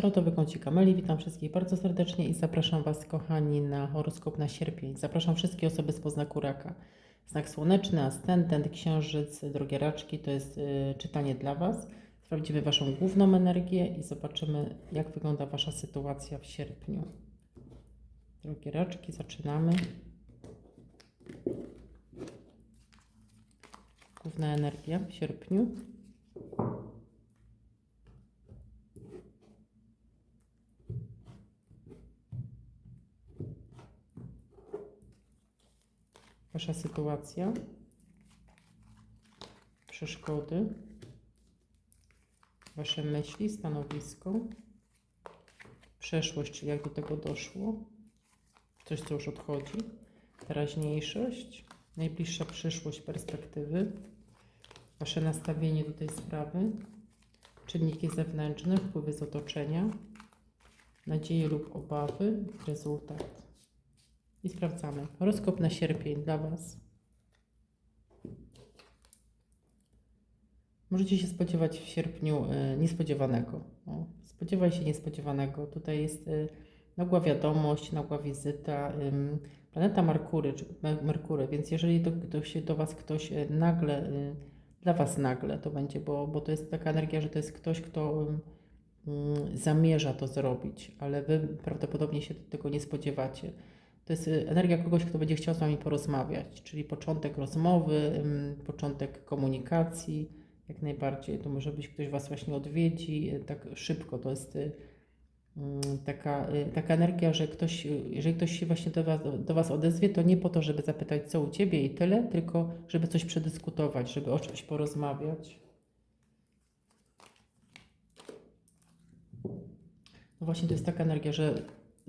Tarotowy kącik Ameli, witam wszystkich bardzo serdecznie i zapraszam Was, kochani, na horoskop na sierpień. Zapraszam wszystkie osoby z poznaku raka. Znak słoneczny, ascendent, księżyc, drogie raczki, to jest y, czytanie dla Was. Sprawdzimy Waszą główną energię i zobaczymy, jak wygląda Wasza sytuacja w sierpniu. Drogie raczki, zaczynamy. Główna energia w sierpniu. Wasza sytuacja, przeszkody, Wasze myśli, stanowisko, przeszłość, czyli jak do tego doszło, coś, co już odchodzi, teraźniejszość, najbliższa przyszłość, perspektywy, Wasze nastawienie do tej sprawy, czynniki zewnętrzne, wpływy z otoczenia, nadzieje lub obawy, rezultat. I sprawdzamy. Horoskop na sierpień dla Was. Możecie się spodziewać w sierpniu e, niespodziewanego. O, spodziewaj się niespodziewanego. Tutaj jest e, nagła wiadomość, nagła wizyta. planeta Merkury, czy Mer- Merkury, więc jeżeli to, to się do Was ktoś e, nagle, dla Was nagle to będzie, bo, bo to jest taka energia, że to jest ktoś, kto mm, zamierza to zrobić, ale Wy prawdopodobnie się tego nie spodziewacie. To jest y, energia kogoś, kto będzie chciał z Wami porozmawiać, czyli początek rozmowy, początek komunikacji, jak najbardziej. To może być ktoś Was właśnie odwiedzi y, tak szybko. To jest y, taka, taka energia, że ktoś, jeżeli ktoś się właśnie do was, do was odezwie, to nie po to, żeby zapytać, co u Ciebie i tyle, tylko żeby coś przedyskutować, żeby o czymś porozmawiać. No właśnie to jest taka energia, że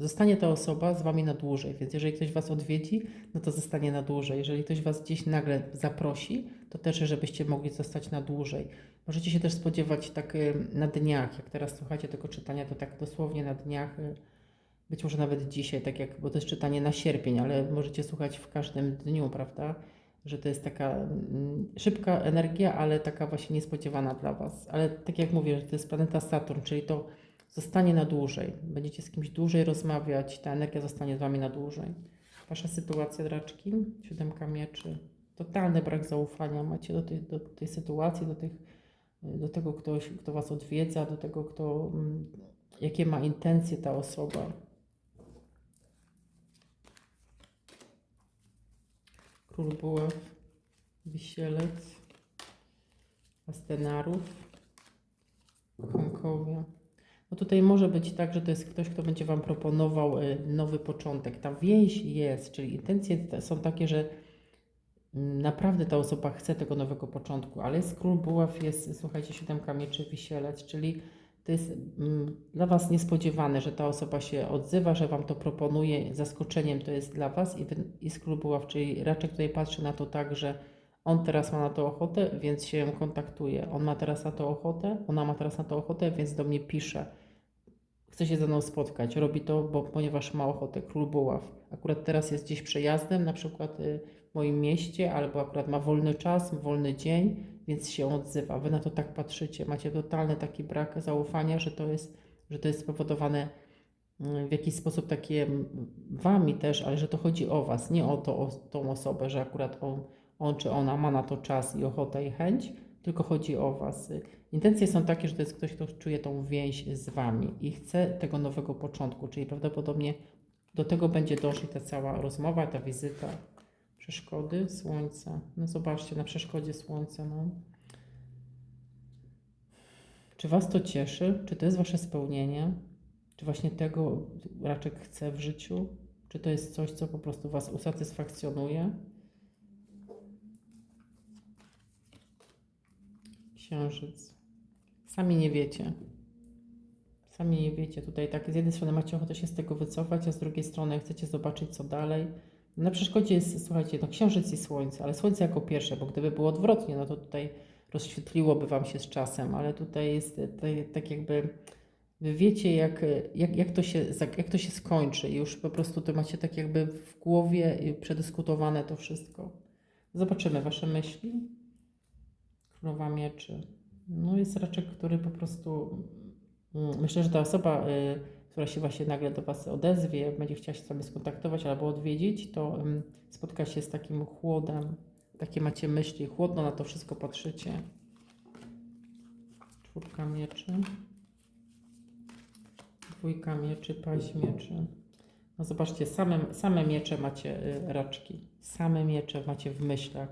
zostanie ta osoba z Wami na dłużej, więc jeżeli ktoś Was odwiedzi, no to zostanie na dłużej. Jeżeli ktoś Was gdzieś nagle zaprosi, to też, żebyście mogli zostać na dłużej. Możecie się też spodziewać tak y, na dniach, jak teraz słuchacie tego czytania, to tak dosłownie na dniach, y, być może nawet dzisiaj, tak jak, bo to jest czytanie na sierpień, ale możecie słuchać w każdym dniu, prawda? Że to jest taka mm, szybka energia, ale taka właśnie niespodziewana dla Was. Ale tak jak mówię, to jest planeta Saturn, czyli to zostanie na dłużej. Będziecie z kimś dłużej rozmawiać, ta energia zostanie z Wami na dłużej. Wasza sytuacja, draczki, siódemka mieczy, totalny brak zaufania macie do tej, do tej sytuacji, do, tych, do tego, ktoś, kto Was odwiedza, do tego, kto, mm, jakie ma intencje ta osoba. Król Buław, Wisielec, Astenarów, Kochankowie. No tutaj może być tak, że to jest ktoś, kto będzie Wam proponował y, nowy początek. Ta więź jest, czyli intencje te są takie, że mm, naprawdę ta osoba chce tego nowego początku, ale jest król buław, jest, słuchajcie, siódemka mieczy, wisielec, czyli to jest mm, dla Was niespodziewane, że ta osoba się odzywa, że Wam to proponuje, zaskoczeniem to jest dla Was i wy- jest król buław, czyli raczej tutaj patrzy na to tak, że on teraz ma na to ochotę, więc się kontaktuje. On ma teraz na to ochotę, ona ma teraz na to ochotę, więc do mnie pisze. Chce się ze mną spotkać. Robi to, bo, ponieważ ma ochotę. Król Buław. Akurat teraz jest gdzieś przejazdem, na przykład y, w moim mieście, albo akurat ma wolny czas, wolny dzień, więc się odzywa. Wy na to tak patrzycie. Macie totalny taki brak zaufania, że to jest, że to jest spowodowane y, w jakiś sposób takie wami też, ale że to chodzi o was, nie o, to, o tą osobę, że akurat on, on czy ona ma na to czas i ochotę i chęć, tylko chodzi o was. Intencje są takie, że to jest ktoś, kto czuje tą więź z wami i chce tego nowego początku, czyli prawdopodobnie do tego będzie doszła ta cała rozmowa, ta wizyta. Przeszkody, słońce. No zobaczcie, na przeszkodzie słońce. No. Czy was to cieszy? Czy to jest wasze spełnienie? Czy właśnie tego raczek chce w życiu? Czy to jest coś, co po prostu was usatysfakcjonuje? Księżyc. Sami nie wiecie. Sami nie wiecie. Tutaj tak z jednej strony macie ochotę się z tego wycofać, a z drugiej strony chcecie zobaczyć, co dalej. Na przeszkodzie jest, słuchajcie, no księżyc i słońce, ale słońce jako pierwsze, bo gdyby było odwrotnie, no to tutaj rozświetliłoby wam się z czasem, ale tutaj jest e, tak, jakby wy wiecie, jak, jak, jak, to się, jak to się skończy. Już po prostu to macie tak jakby w głowie przedyskutowane to wszystko. Zobaczymy wasze myśli. Królowa mieczy. No jest raczek, który po prostu Mm, Myślę, że ta osoba, y, która się właśnie nagle do Was odezwie, będzie chciała się z Wami skontaktować albo odwiedzić, to ym, spotka się z takim chłodem. Takie macie myśli, chłodno na to wszystko patrzycie. Czwórka mieczy. Dwójka mieczy, paź mieczy. No zobaczcie, same, same miecze macie y, raczki. Same miecze macie w myślach.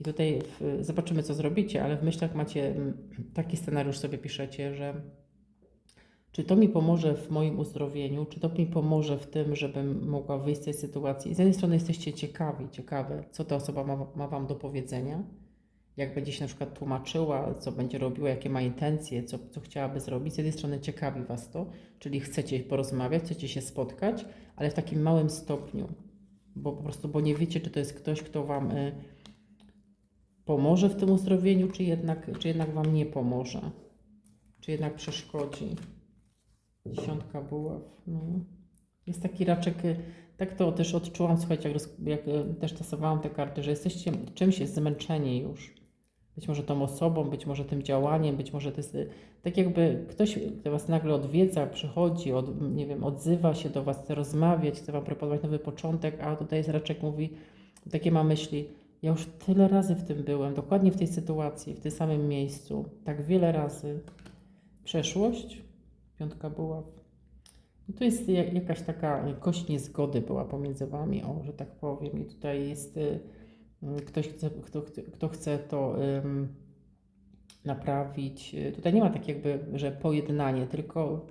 I tutaj w, zobaczymy, co zrobicie, ale w myślach macie taki scenariusz sobie piszecie, że czy to mi pomoże w moim uzdrowieniu, czy to mi pomoże w tym, żebym mogła wyjść z tej sytuacji. Z jednej strony jesteście ciekawi, ciekawe, co ta osoba ma, ma Wam do powiedzenia, jak będzie się na przykład tłumaczyła, co będzie robiła, jakie ma intencje, co, co chciałaby zrobić. Z jednej strony ciekawi Was to, czyli chcecie porozmawiać, chcecie się spotkać, ale w takim małym stopniu, bo po prostu, bo nie wiecie, czy to jest ktoś, kto Wam y, pomoże w tym uzdrowieniu, czy jednak, czy jednak Wam nie pomoże, czy jednak przeszkodzi. Dziesiątka buław. No. Jest taki raczek, y, tak to też odczułam, słuchajcie, jak, roz, jak y, też tasowałam te karty, że jesteście czymś zmęczeni już. Być może tą osobą, być może tym działaniem, być może to jest y, tak jakby ktoś, kto Was nagle odwiedza, przychodzi, od, nie wiem, odzywa się do Was, chce rozmawiać, chce Wam proponować nowy początek, a tutaj jest raczek mówi, takie ma myśli, ja już tyle razy w tym byłem, dokładnie w tej sytuacji, w tym samym miejscu, tak wiele razy. Przeszłość, piątka była. No tu jest ja- jakaś taka kość niezgody była pomiędzy wami, o, że tak powiem. I tutaj jest y, y, ktoś, chce, kto, kto, chce to ym, naprawić. Y, Tutaj nie ma tak jakby, że pojednanie, tylko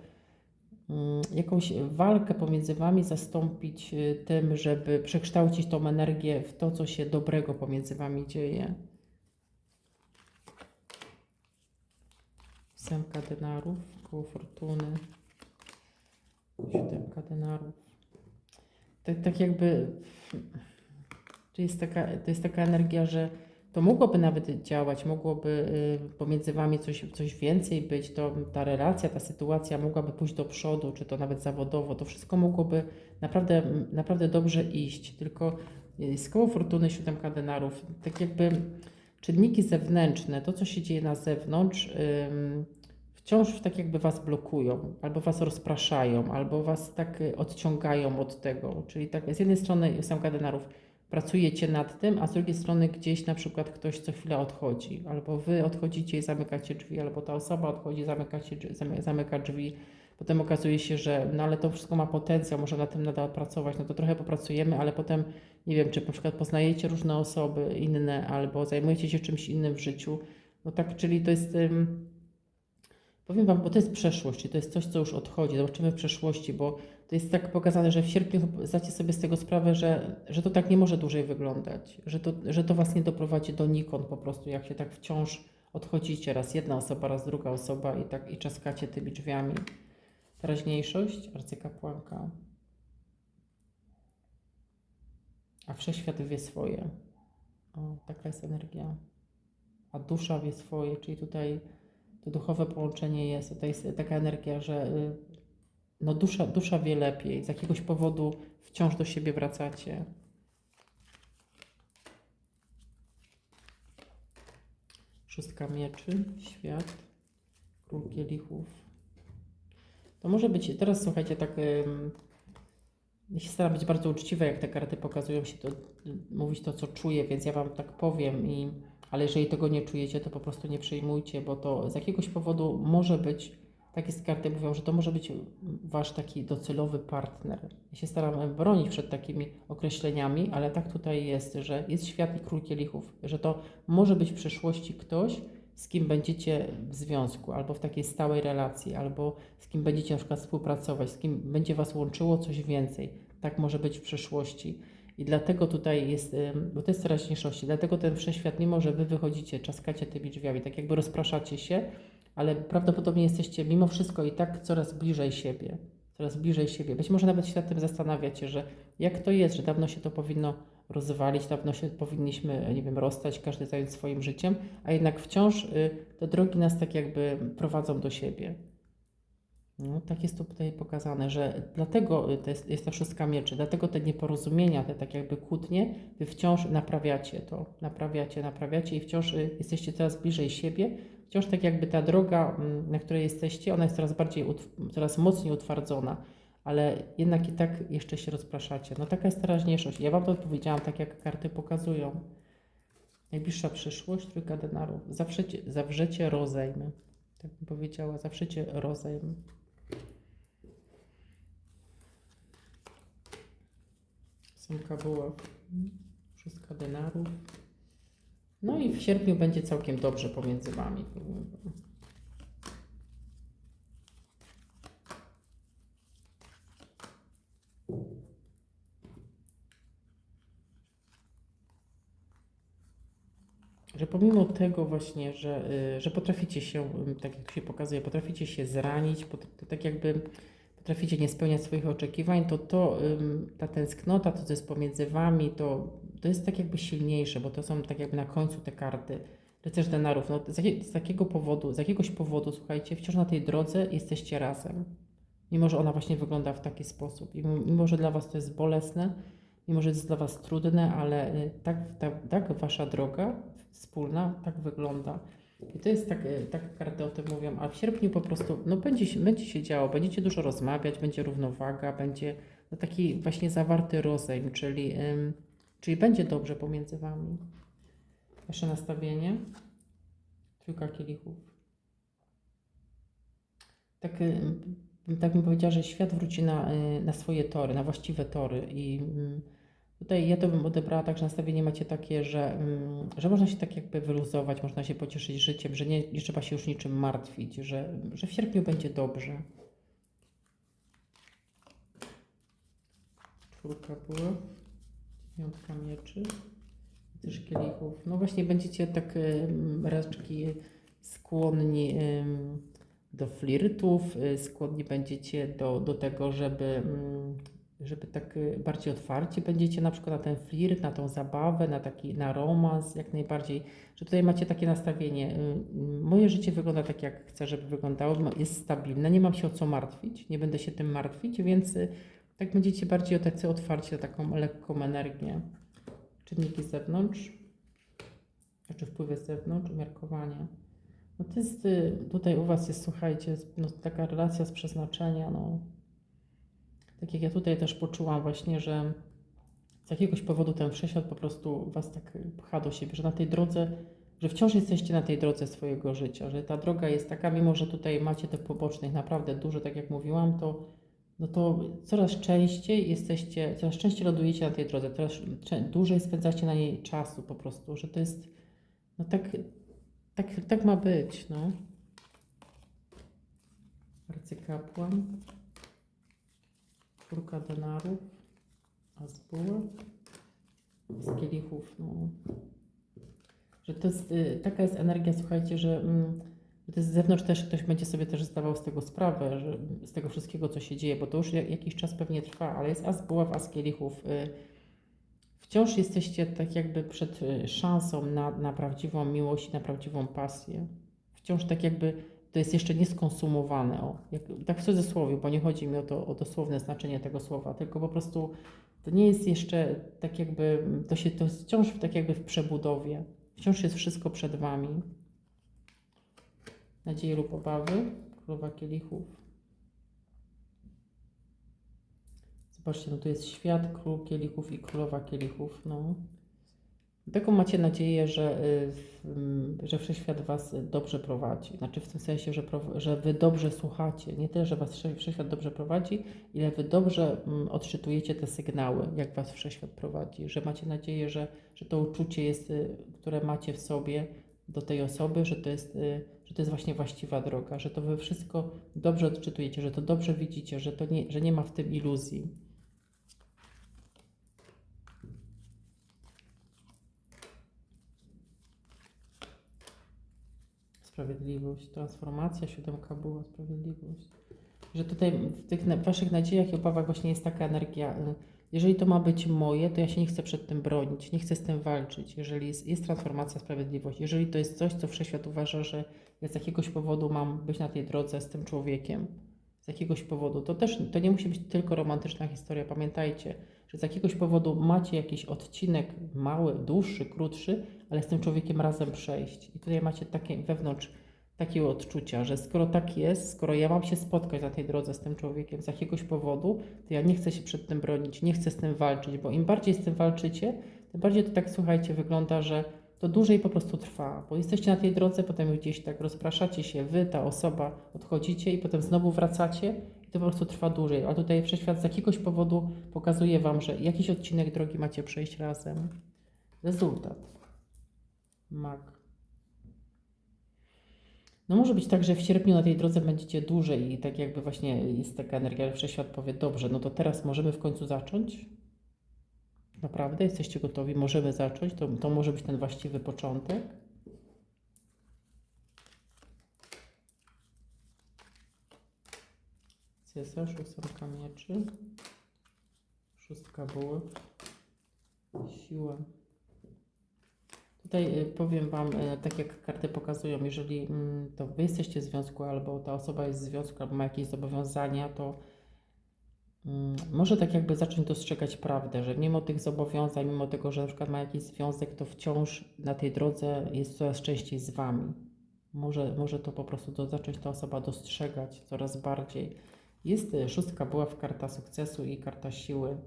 jakąś walkę pomiędzy wami zastąpić y, tym, żeby przekształcić tą energię w to, co się dobrego pomiędzy wami dzieje. Ósemka denarów, koło fortuny, siódemka denarów. Tak, tak jakby to jest, taka, to jest taka energia, że to mogłoby nawet działać, mogłoby y, pomiędzy wami coś, coś więcej być, to ta relacja, ta sytuacja mogłaby pójść do przodu, czy to nawet zawodowo, to wszystko mogłoby naprawdę, naprawdę dobrze iść, tylko y, z koło fortuny siódemka denarów, tak jakby czynniki zewnętrzne, to co się dzieje na zewnątrz, wciąż tak jakby was blokują, albo was rozpraszają, albo was tak y, odciągają od tego. Czyli tak z jednej strony ósemka denarów pracujecie nad tym, a z drugiej strony gdzieś na przykład ktoś co chwilę odchodzi, albo wy odchodzicie i zamykacie drzwi, albo ta osoba odchodzi, zamykacie, drzwi- zamy- zamyka drzwi. Potem okazuje się, że no ale to wszystko ma potencjał, może na tym nadal pracować, no to trochę popracujemy, ale potem nie wiem, czy na przykład poznajecie różne osoby inne, albo zajmujecie się czymś innym w życiu. No tak, czyli to jest. Powiem Wam, bo to jest przeszłość, czyli to jest coś, co już odchodzi. Zobaczymy w przeszłości, bo to jest tak pokazane, że w sierpniu zdacie sobie z tego sprawę, że, że to tak nie może dłużej wyglądać, że to, że to Was nie doprowadzi donikąd po prostu, jak się tak wciąż odchodzicie, raz jedna osoba, raz druga osoba i tak i czaskacie tymi drzwiami. Teraźniejszość, arcykapłanka. A wszechświat wie swoje. O, taka jest energia. A dusza wie swoje, czyli tutaj to duchowe połączenie jest. Tutaj jest taka energia, że y, no dusza, dusza wie lepiej. Z jakiegoś powodu wciąż do siebie wracacie. Szóstka mieczy, świat, król kielichów. To może być, teraz słuchajcie, tak ym, ja się staram być bardzo uczciwa, jak te karty pokazują się, to mówić to, co czuję, więc ja Wam tak powiem i ale jeżeli tego nie czujecie, to po prostu nie przyjmujcie, bo to z jakiegoś powodu może być, takie karty mówią, że to może być wasz taki docelowy partner. Ja się staram bronić przed takimi określeniami, ale tak tutaj jest, że jest świat i król kielichów, że to może być w przyszłości ktoś, z kim będziecie w związku, albo w takiej stałej relacji, albo z kim będziecie na przykład współpracować, z kim będzie was łączyło coś więcej. Tak może być w przyszłości. I dlatego tutaj jest, bo to jest teraźniejszości, dlatego ten wszechświat, mimo że wy wychodzicie, czaskacie tymi drzwiami, tak jakby rozpraszacie się, ale prawdopodobnie jesteście mimo wszystko i tak coraz bliżej siebie. Coraz bliżej siebie. Być może nawet się nad tym zastanawiacie, że jak to jest, że dawno się to powinno rozwalić, dawno się powinniśmy, nie wiem, rozstać, każdy zająć swoim życiem, a jednak wciąż y, te drogi nas tak jakby prowadzą do siebie. No, tak jest to tutaj pokazane, że dlatego y, to jest, jest ta szóstka mieczy, dlatego te nieporozumienia, te tak jakby kłótnie, wy wciąż naprawiacie to, naprawiacie, naprawiacie i wciąż y, jesteście coraz bliżej siebie, Wciąż tak jakby ta droga, mm, na której jesteście, ona jest coraz bardziej, coraz mocniej utwardzona, ale jednak i tak jeszcze się rozpraszacie. No taka jest teraźniejszość. Ja Wam to powiedziałam tak, jak karty pokazują. Najbliższa przyszłość, trójka denarów. Zawrzecie, zawrzecie rozejm. Tak bym powiedziała, zawrzecie rozejm. Sumka była szóstka denarów. No i w sierpniu będzie całkiem dobrze pomiędzy Wami. Że pomimo tego właśnie, że, y, że potraficie się, y, tak jak się pokazuje, potraficie się zranić, to tak jakby potraficie nie spełniać swoich oczekiwań, to to, ta tęsknota, to co jest pomiędzy Wami, to, to jest tak jakby silniejsze, bo to są tak jakby na końcu te karty. Rycerz denarów, no z, z takiego powodu, z jakiegoś powodu, słuchajcie, wciąż na tej drodze jesteście razem. Mimo, że ona właśnie wygląda w taki sposób. I mimo, że dla Was to jest bolesne, mimo, że jest dla Was trudne, ale y, tak, tak, tak Wasza droga wspólna tak wygląda. I to jest tak, y, tak karty o tym mówią, a w sierpniu po prostu no będzie, się, będzie się działo, będziecie dużo rozmawiać, będzie równowaga, będzie no taki właśnie zawarty rozejm, czyli, czyli będzie dobrze pomiędzy Wami. Wasze nastawienie. Trójka kielichów. Tak, y, tak bym powiedziała, że świat wróci na, y, na swoje tory, na właściwe tory i mm, Tutaj ja to bym odebrała tak, że nastawienie macie takie, że, mm, że można się tak jakby wyluzować, można się pocieszyć życiem, że nie, nie trzeba się już niczym martwić, że, że w sierpniu będzie dobrze. Czwórka była, piątka mieczy, też kielichów. No właśnie będziecie tak raczki skłonni do flirtów, y, skłonni będziecie do, do tego, żeby ym, żeby tak y, bardziej otwarci będziecie na przykład na ten flirt, na tą zabawę, na taki na romans, jak najbardziej, że tutaj macie takie nastawienie. y, Moje życie wygląda tak, jak chcę, żeby wyglądało, jest stabilne, nie mam się o co martwić, nie będę się tym martwić, więc y, tak będziecie bardziej tacy otwarci na taką lekką energię. Czynniki z zewnątrz, znaczy wpływy z zewnątrz, umiarkowanie. No to jest, y, tutaj u Was jest, słuchajcie, no, taka relacja z przeznaczenia, no, tak jak ja tutaj też poczułam właśnie, że z jakiegoś powodu ten wszechświat po prostu was tak pcha do siebie, że na tej drodze, że wciąż jesteście na tej drodze swojego życia, że ta droga jest taka, mimo że tutaj macie tych pobocznych naprawdę dużo, tak jak mówiłam, to no to coraz częściej jesteście, coraz częściej lądujecie na tej drodze, coraz dłużej spędzacie na niej czasu po prostu, że to jest, no tak, tak, tak ma być, no. Arcykapłan. Czwórka denarów, a z z kielichów, no. Że to jest, y, taka jest energia, słuchajcie, że, mm, z zewnątrz też ktoś będzie sobie też zdawał z tego sprawę, że z tego wszystkiego, co się dzieje, bo to już ja- jakiś czas pewnie trwa, ale jest as buław, as kielichów. Y, wciąż jesteście tak jakby przed y, szansą na, na prawdziwą miłość i na prawdziwą pasję. Wciąż tak jakby to jest jeszcze nieskonsumowane. O, jak, tak w cudzysłowie, bo nie chodzi mi o to o dosłowne znaczenie tego słowa, tylko po prostu to nie jest jeszcze tak jakby, to się to wciąż tak jakby w przebudowie. Wciąż jest wszystko przed Wami. Nadzieje lub obawy. Królowa kielichów. Zobaczcie, no tu jest świat, król kielichów i królowa kielichów. No. Taką macie nadzieję, że, y, mm, że wszechświat Was dobrze prowadzi. Znaczy w tym sensie, że, że Wy dobrze słuchacie. Nie tyle, że Was wsze- wszechświat dobrze prowadzi, ile Wy dobrze mm, odczytujecie te sygnały, jak Was wszechświat prowadzi. Że macie nadzieję, że, że to uczucie jest, y, które macie w sobie do tej osoby, że to jest, y, że to jest właśnie właściwa droga, że to Wy wszystko dobrze odczytujecie, że to dobrze widzicie, że, to nie, że nie ma w tym iluzji. Sprawiedliwość, transformacja, siódemka była, sprawiedliwość. Że tutaj w tych waszych nadziejach i obawach właśnie jest taka energia. Jeżeli to ma być moje, to ja się nie chcę przed tym bronić, nie chcę z tym walczyć. Jeżeli jest, jest transformacja, sprawiedliwość, jeżeli to jest coś, co wszechświat uważa, że ja z jakiegoś powodu mam być na tej drodze z tym człowiekiem, z jakiegoś powodu, to też to nie musi być tylko romantyczna historia. Pamiętajcie, że z jakiegoś powodu macie jakiś odcinek mały, dłuższy, krótszy, ale z tym człowiekiem razem przejść. I tutaj macie takie wewnątrz takiego odczucia, że skoro tak jest, skoro ja mam się spotkać na tej drodze z tym człowiekiem z jakiegoś powodu, to ja nie chcę się przed tym bronić, nie chcę z tym walczyć, bo im bardziej z tym walczycie, tym bardziej to tak, słuchajcie, wygląda, że to dłużej po prostu trwa, bo jesteście na tej drodze, potem gdzieś tak rozpraszacie się, wy, ta osoba, odchodzicie i potem znowu wracacie i to po prostu trwa dłużej. A tutaj Wszechświat z jakiegoś powodu pokazuje Wam, że jakiś odcinek drogi macie przejść razem. Rezultat. Mag. No może być tak, że w sierpniu na tej drodze będziecie dłużej i tak jakby właśnie jest taka energia, że Wszechświat powie, dobrze, no to teraz możemy w końcu zacząć. Naprawdę jesteście gotowi, możemy zacząć, to, to może być ten właściwy początek. Cesarz, ósemka mieczy, szóstka buły, siła. Tutaj y, powiem Wam, y, tak jak karty pokazują, jeżeli mm, to Wy jesteście w związku, albo ta osoba jest w związku, albo ma jakieś zobowiązania, to mm, może tak jakby zacząć dostrzegać prawdę, że mimo tych zobowiązań, mimo tego, że na przykład ma jakiś związek, to wciąż na tej drodze jest coraz częściej z Wami. Może, może to po prostu to zacząć ta osoba dostrzegać coraz bardziej. Jest y, szóstka była w karta sukcesu i karta siły.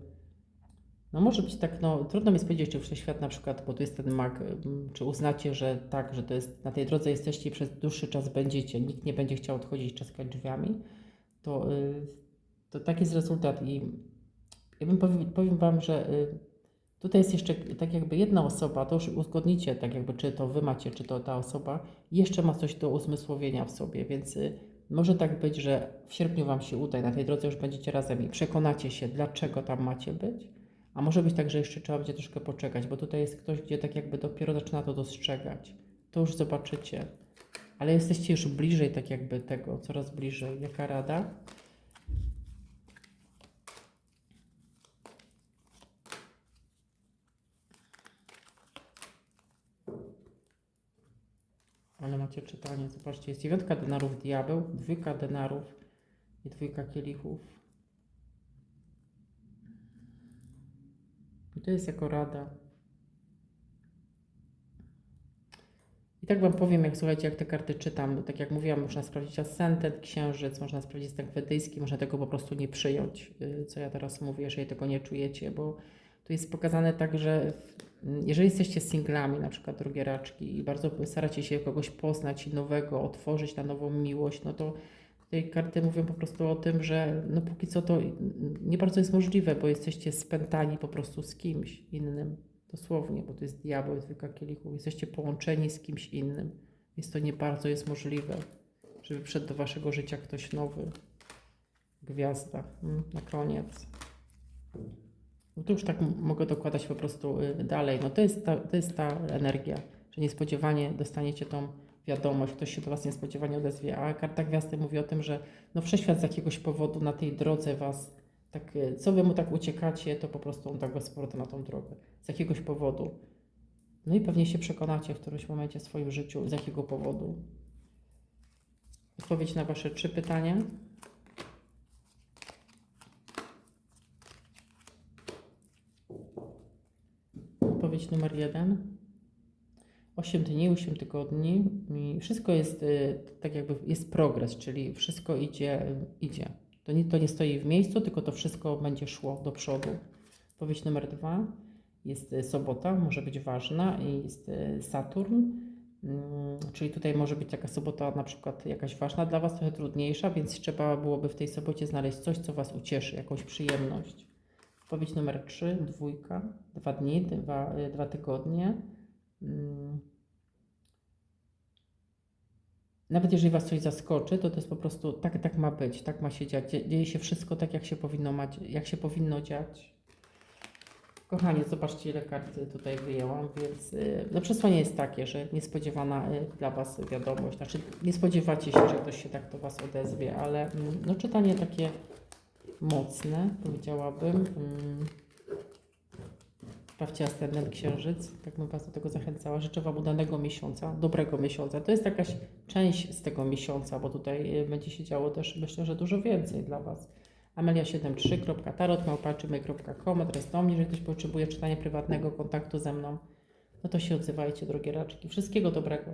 No może być tak, no trudno mi powiedzieć, czy wszechświat na przykład, bo tu jest ten mag, mm, czy uznacie, że tak, że to jest, na tej drodze jesteście i przez dłuższy czas będziecie, nikt nie będzie chciał odchodzić, czaskać drzwiami, to, y, to taki jest rezultat i ja bym powiem, powiem Wam, że y, tutaj jest jeszcze tak jakby jedna osoba, to już uzgodnicie, tak jakby czy to Wy macie, czy to ta osoba, jeszcze ma coś do uzmysłowienia w sobie, więc y, może tak być, że w sierpniu Wam się uda i na tej drodze już będziecie razem i przekonacie się, dlaczego tam macie być, a może być tak, że jeszcze trzeba będzie troszkę poczekać, bo tutaj jest ktoś, gdzie tak jakby dopiero zaczyna to dostrzegać. To już zobaczycie. Ale jesteście już bliżej tak jakby tego, coraz bliżej. Jaka rada? Ale macie czytanie, zobaczcie, jest dziewiątka denarów diabeł, dwójka denarów i dwójka kielichów. I to jest jako rada. I tak Wam powiem, jak słuchajcie, jak te karty czytam, tak jak mówiłam, można sprawdzić ascendent, księżyc, można sprawdzić znak wedyjski, można tego po prostu nie przyjąć, y, co ja teraz mówię, jeżeli tego nie czujecie, bo tu jest pokazane tak, że jeżeli jesteście singlami, na przykład drogie raczki i bardzo staracie się kogoś poznać i nowego, otworzyć na nową miłość, no to tej karty mówią po prostu o tym, że no póki co to nie bardzo jest możliwe, bo jesteście spętani po prostu z kimś innym, dosłownie, bo to jest diabeł, jest dwójka kielichów, jesteście połączeni z kimś innym, więc to nie bardzo jest możliwe, żeby wszedł do waszego życia ktoś nowy. Gwiazda, mm, na koniec. No to już tak mogę dokładać po prostu y, dalej. No to jest, ta, to jest ta energia, że niespodziewanie dostaniecie tą wiadomość, ktoś się do Was niespodziewanie odezwie, a karta gwiazdy mówi o tym, że no wszechświat z jakiegoś powodu na tej drodze Was, tak, y, co Wy mu tak uciekacie, to po prostu on tak Was powrotem na tą drogę, z jakiegoś powodu. No i pewnie się przekonacie w którymś momencie w swoim życiu, z jakiego powodu. Odpowiedź na Wasze trzy pytania. Odpowiedź numer jeden. 8 dni, 8 tygodni i wszystko jest y, tak jakby jest progres, czyli wszystko idzie, idzie. To nie, to nie stoi w miejscu, tylko to wszystko będzie szło do przodu. Odpowiedź numer dwa. Jest y, sobota, może być ważna i jest y, Saturn, Mm, czyli tutaj może być taka sobota na przykład jakaś ważna dla Was, trochę trudniejsza, więc trzeba byłoby w tej sobocie znaleźć coś, co Was ucieszy, jakąś przyjemność. Odpowiedź numer 3, dwójka, dwa dni, dwa, dwa tygodnie. Mm. Nawet jeżeli Was coś zaskoczy, to to jest po prostu tak, tak ma być, tak ma się dziać. Dzie- Dzieje się wszystko tak, jak się powinno, mać, jak się powinno dziać. Kochani, zobaczcie ile karty tutaj wyjęłam, więc y, no przesłanie jest takie, że niespodziewana y, dla Was wiadomość, znaczy nie spodziewacie się, że ktoś się tak do Was odezwie, ale mm, no czytanie takie mocne, powiedziałabym. Sprawdźcie ascendent księżyc, tak bym Was do tego zachęcała. Życzę Wam udanego miesiąca, dobrego miesiąca. To jest jakaś część z tego miesiąca, bo tutaj y, będzie się działo też myślę, że dużo więcej dla Was. amelia73.tarot.małpaczymy.com adres do mnie, jeżeli ktoś potrzebuje czytania prywatnego, kontaktu ze mną, no to się odzywajcie, drogie raczki. Wszystkiego dobrego.